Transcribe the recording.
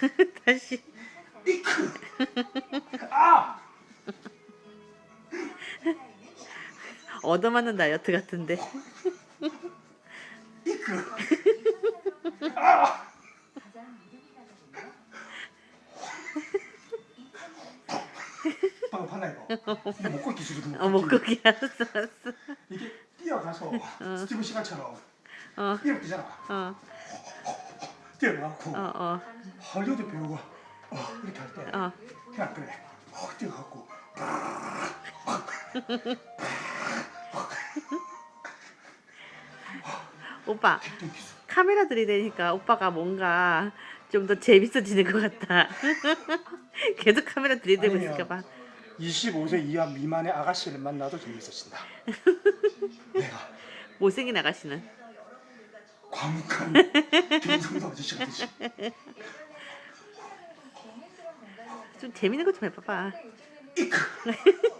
다시. 이크. 아! 얻어맞는 다이어트 같은데. 이크. 아! 방금 봤나 이거? 이게 목걸이 기술이거든. 어, 알았어, 알았어. 이게 뛰어가서 스티브 시간처럼 어, 이렇게 되잖아. 어, 뛰어가고 어, 어, 할리우드 배우가 어, 이렇게 할 때 어. 그냥 그래. 어, 뛰어가고 오빠. 카메라 들이대니까 오빠가 뭔가 좀 더 재밌어지는 것 같다. 계속 카메라 들이대고 아니요. 있을까 봐. 25세 이하 미만의 아가씨를 만나도 재밌어진다. 내가 못생긴 아가씨는. 과묵한 김성도 아저씨 같듯이. 좀 재밌는 거 좀 해봐봐. 이크.